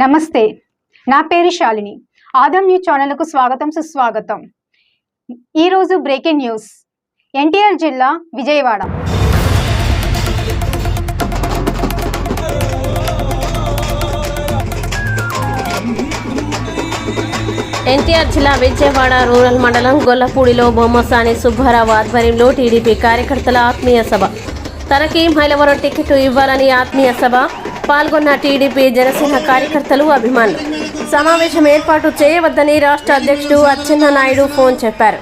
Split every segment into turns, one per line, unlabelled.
నమస్తే నా పేరు శాలిని. ఆదం న్యూస్ ఛానల్కు స్వాగతం సుస్వాగతం. ఈరోజు బ్రేకింగ్ న్యూస్. ఎన్టీఆర్ జిల్లా విజయవాడ.
ఎన్టీఆర్ జిల్లా విజయవాడ రూరల్ మండలం గొల్లపూడిలో బొమ్మసాని సుబ్బారావు ఆధ్వర్యంలో టీడీపీ కార్యకర్తల ఆత్మీయ సభ. తనకి మైలవరం టికెట్ ఇవ్వాలని ఆత్మీయ సభ. పాల్గొన్న టీడీపీ జనసేన కార్యకర్తలు అభిమానులు. సమావేశం ఏర్పాటు చేయవద్దని రాష్ట్ర అధ్యక్షుడు అచ్చెన్న నాయుడు ఫోన్ చెప్పారు.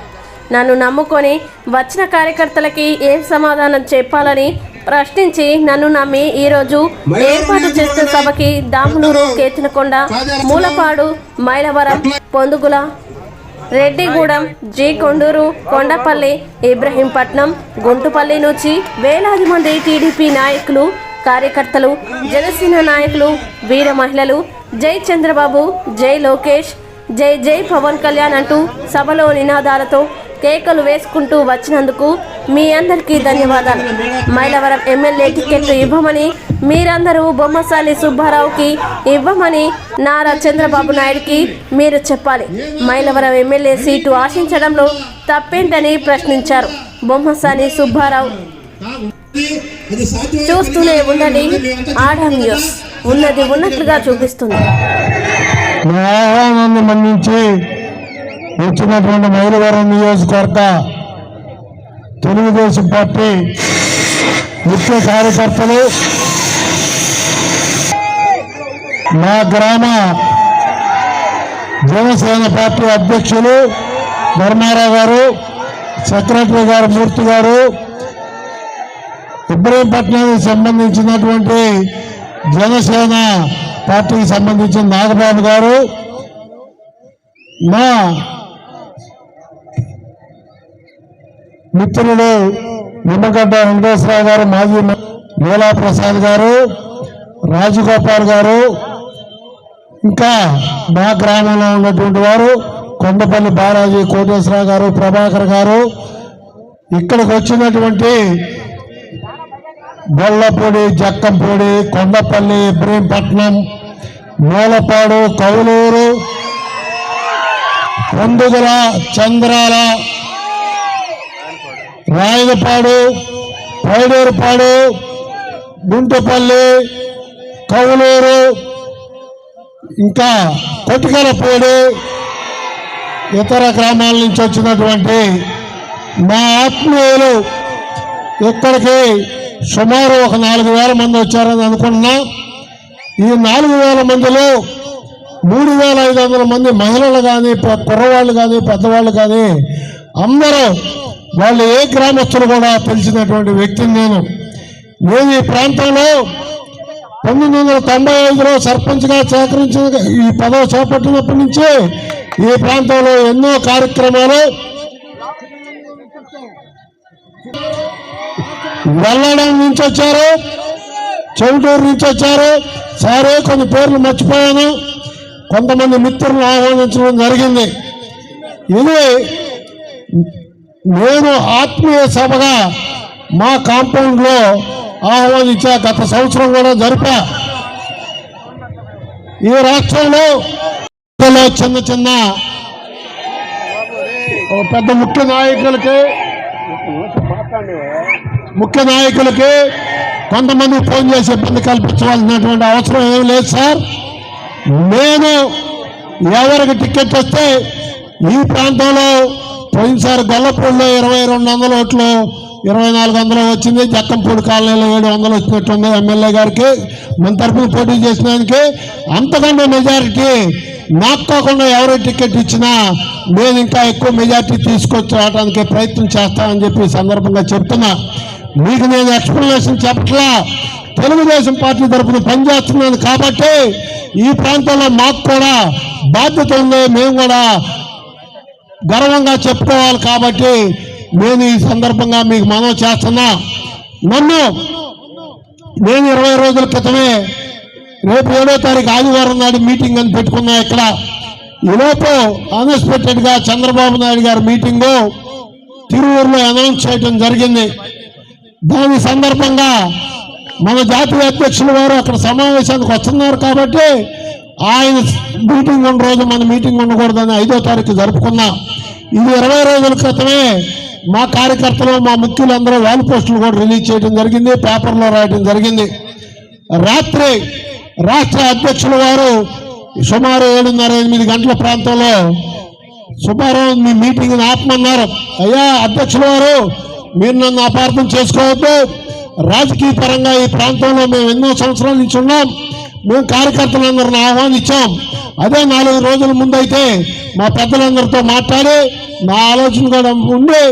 నన్ను నమ్ముకొని వచ్చిన కార్యకర్తలకి ఏం సమాధానం చెప్పాలని ప్రశ్నించి నన్ను నమ్మి ఈరోజు ఏర్పాటు చేసిన సభకి దామునూరు కేతినకొండ మూలపాడు మైలవరం పొందుగుల రెడ్డిగూడెం జి కొండూరు కొండపల్లి ఇబ్రహీంపట్నం గుంటుపల్లి నుంచి వేలాది మంది టీడీపీ నాయకులు కార్యకర్తలు జనసేన నాయకులు వీర మహిళలు జై చంద్రబాబు జై లోకేష్ జై జై పవన్ కళ్యాణ్ అంటూ సభలో నినాదాలతో కేకలు వేసుకుంటూ వచ్చినందుకు మీ అందరికీ ధన్యవాదాలు. మైలవరం ఎమ్మెల్యే టికెట్లు ఇవ్వమని మీరందరూ బొమ్మసాలి సుబ్బారావుకి ఇవ్వమని నారా చంద్రబాబు నాయుడుకి మీరు చెప్పాలి. మైలవరం ఎమ్మెల్యే సీటు ఆశించడంలో తప్పేంటని ప్రశ్నించారు. బొమ్మసాని సుబ్బారావు. చూస్తూనే ఉండండి ఆడం న్యూస్. ఉన్నది ఉన్నట్లుగా చూపిస్తుంది.
మన్నించి వచ్చినటువంటి మైలవరం నియోజకవర్గ తెలుగుదేశం పార్టీ ముఖ్య కార్యకర్తలు మా గ్రామ జనసేన పార్టీ అధ్యక్షులు ధర్మారావు గారు సెక్రటరీ గారు మూర్తి గారు ఇబ్రహీంపట్నానికి సంబంధించినటువంటి జనసేన పార్టీకి సంబంధించిన నాగబాబు గారు మా మిత్రులు నిమ్మగడ్డ వెంకటేశ్వరరావు గారు మాజీ లీలా ప్రసాద్ గారు రాజగోపాల్ గారు ఇంకా మా గ్రామంలో ఉన్నటువంటి వారు కొండపల్లి బాలాజీ కోటేశ్వరరావు గారు ప్రభాకర్ గారు ఇక్కడికి వచ్చినటువంటి గొల్లపూడి జక్కంపూడి కొండపల్లి ఇబ్రహీంపట్నం మూలపాడు కౌలూరు పొందుగుల చంద్రాల రాయలపాడు పైడూరుపాడు గుంటపల్లి కౌలూరు ఇంకా కొట్టుకలపూడి ఇతర గ్రామాల నుంచి వచ్చినటువంటి మా ఆత్మీయులు ఇక్కడికి సుమారు ఒక నాలుగు వేల మంది వచ్చారని అనుకుంటున్నా. ఈ నాలుగు వేల మందిలో మూడు వేల ఐదు వందల మంది మహిళలు కానీ కుర్రవాళ్ళు కానీ పెద్దవాళ్ళు కానీ అందరూ వాళ్ళు ఏ గ్రామస్తులు కూడా తెలిసినటువంటి వ్యక్తిని నేను నేను ఈ ప్రాంతంలో పంతొమ్మిది వందల తొంభై ఐదులో సర్పంచ్గా సేకరించిన ఈ పదవి చేపట్టినప్పటి నుంచి ఈ ప్రాంతంలో ఎన్నో కార్యక్రమాలు వెళ్ళడం నుంచి వచ్చారు చెవిటూరు నుంచి వచ్చారు. సరే కొన్ని పేర్లు మర్చిపోయాను. కొంతమంది మిత్రులను ఆహ్వానించడం జరిగింది. ఇది నేను ఆత్మీయ సభగా మా కాంపౌండ్లో ఆహ్వానించా గత సంవత్సరం కూడా జరిపా. ఈ రాష్ట్రంలో చిన్న చిన్న పెద్ద ముఖ్య నాయకులకి ముఖ్య నాయకులకి కొంతమంది ఫోన్ చేసి ఇబ్బంది కల్పించవలసినటువంటి అవసరం ఏం లేదు సార్. నేను ఎవరికి టికెట్ వస్తే ఈ ప్రాంతంలో పోయినసారి గొల్లపూడిలో ఇరవై రెండు వందల ఓట్లు ఇరవై నాలుగు వందలు వచ్చింది. జక్కంపూడి కాలనీలో ఏడు వందలు వచ్చినట్టుంది ఎమ్మెల్యే గారికి. మన తరఫున పోటీ చేసిన అంతకన్నా మెజారిటీ నాకు కాకుండా ఎవరు టికెట్ ఇచ్చినా నేను ఇంకా ఎక్కువ మెజారిటీ తీసుకొచ్చి ప్రయత్నం చేస్తామని చెప్పి సందర్భంగా చెప్తున్నా. మీకు నేను ఎక్స్ప్లెనేషన్ చెప్పట్లా. తెలుగుదేశం పార్టీ తరఫున పనిచేస్తున్నాను కాబట్టి ఈ ప్రాంతంలో మాకు కూడా బాధ్యత ఉంది. మేము కూడా గర్వంగా చెప్పుకోవాలి కాబట్టి నేను ఈ సందర్భంగా మీకు మనవి చేస్తున్నా. నన్ను నేను ఇరవై రోజుల క్రితమే రేపు ఏడో తారీఖు ఆదివారం నాడు మీటింగ్ అని పెట్టుకున్నా ఇక్కడ. ఈలోపు అన్ఎక్స్పెక్టెడ్గా చంద్రబాబు నాయుడు గారి మీటింగు తిరువురులో అనౌన్స్ చేయడం జరిగింది. దాని సందర్భంగా మన జాతీయ అధ్యక్షుల వారు అక్కడ సమావేశానికి వస్తున్నారు కాబట్టి ఆయన మీటింగ్ ఉన్న రోజు మన మీటింగ్ ఉండకూడదని ఐదో తారీఖు జరుపుకున్నాం. ఇది ఇరవై రోజుల క్రితమే మా కార్యకర్తలు మా ముఖ్యులందరూ వాల్ పోస్టులు కూడా రిలీజ్ చేయడం జరిగింది పేపర్లో రాయడం జరిగింది. రాత్రి రాష్ట్ర అధ్యక్షుల వారు సుమారు ఏడున్నర ఎనిమిది గంటల ప్రాంతంలో సుబ్బారావు మీ మీటింగ్ ఆపమన్నారు. అయ్యా అధ్యక్షుల వారు మీరు నన్ను అపార్థం చేసుకోవద్దు. రాజకీయ పరంగా ఈ ప్రాంతంలో మేము ఎన్నో సంవత్సరాల నుంచి ఉన్నాం. మేము కార్యకర్తలందరిని ఆహ్వానించాం. అదే నాలుగు రోజుల ముందైతే మా పెద్దలందరితో మాట్లాడి నా ఆలోచన కూడా ఉండి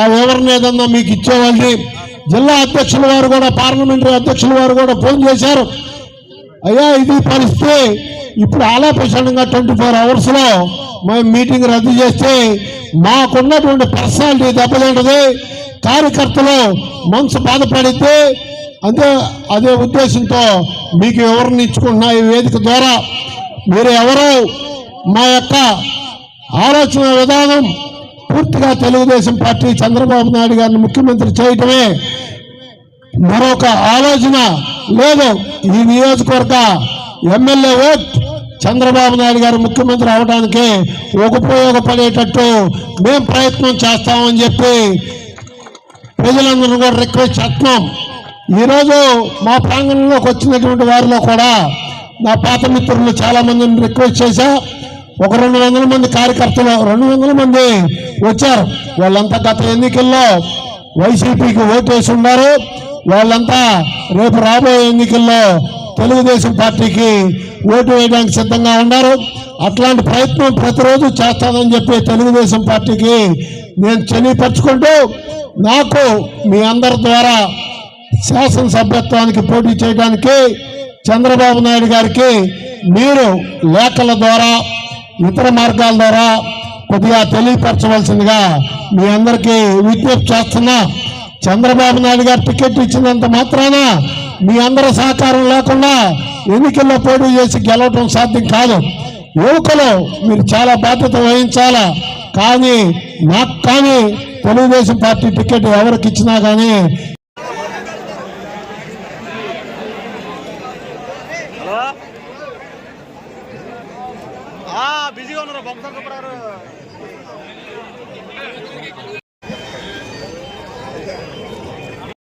ఆ వివరణ ఏదన్నా మీకు ఇచ్చేవాళ్ళని జిల్లా అధ్యక్షుల వారు కూడా పార్లమెంటరీ అధ్యక్షుల వారు కూడా ఫోన్ చేశారు. అయ్యా ఇది పరిస్థితి. ఇప్పుడు ఆలాపేషణంగా ట్వంటీ ఫోర్ అవర్స్లో మేము మీటింగ్ రద్దు చేస్తే మాకున్నటువంటి పర్సనాలిటీ దెబ్బతింటది. కార్యకర్తలు మనసు బాధపడితే అదే అదే ఉద్దేశంతో మీకు ఎవరిని ఇచ్చుకుంటున్నా ఈ వేదిక ద్వారా మీరు ఎవరు మా యొక్క ఆలోచన విధానం పూర్తిగా తెలుగుదేశం పార్టీ చంద్రబాబు నాయుడు గారిని ముఖ్యమంత్రి చేయటమే మరొక ఆలోచన. లేదు ఈ నియోజకవర్గ ఎమ్మెల్యే ఓట్ చంద్రబాబు నాయుడు గారు ముఖ్యమంత్రి అవడానికి ఉపయోగపడేటట్టు మేము ప్రయత్నం చేస్తామని చెప్పి ప్రజలందరూ కూడా రిక్వెస్ట్ చేస్తున్నాం. ఈరోజు మా ప్రాంగణంలోకి వచ్చినటువంటి వారిలో కూడా నా పాత మిత్రులు చాలా మందిని రిక్వెస్ట్ చేశా. ఒక రెండు వందల మంది కార్యకర్తలు రెండు వందల మంది వచ్చారు. వాళ్ళంతా గత ఎన్నికల్లో వైసీపీకి ఓటేసి ఉన్నారు. వాళ్ళంతా రేపు రాబోయే ఎన్నికల్లో తెలుగుదేశం పార్టీకి ఓటు వేయడానికి సిద్ధంగా ఉన్నారు. అట్లాంటి ప్రయత్నం ప్రతిరోజు చేస్తానని చెప్పి తెలుగుదేశం పార్టీకి నేను తెలియపరచుకుంటూ నాకు మీ అందరి ద్వారా శాసనసభ్యత్వానికి పోటీ చేయడానికి చంద్రబాబు నాయుడు గారికి మీరు లేఖల ద్వారా ఇతర మార్గాల ద్వారా కొద్దిగా తెలియపరచవలసిందిగా మీ అందరికీ విజ్ఞప్తి చేస్తున్నా. చంద్రబాబు నాయుడు గారు టికెట్ ఇచ్చినంత మాత్రాన మీ అందరి సహకారం లేకుండా ఎన్నికల్లో పోటీ చేసి గెలవటం సాధ్యం కాదు. యువకులు మీరు చాలా బాధ్యత వహించాలా? కానీ నాకు కానీ తెలుగుదేశం పార్టీ టికెట్ ఎవరికి ఇచ్చినా కానీ
బిజీగా ఉన్నారు బొమ్మ సంకప్రారు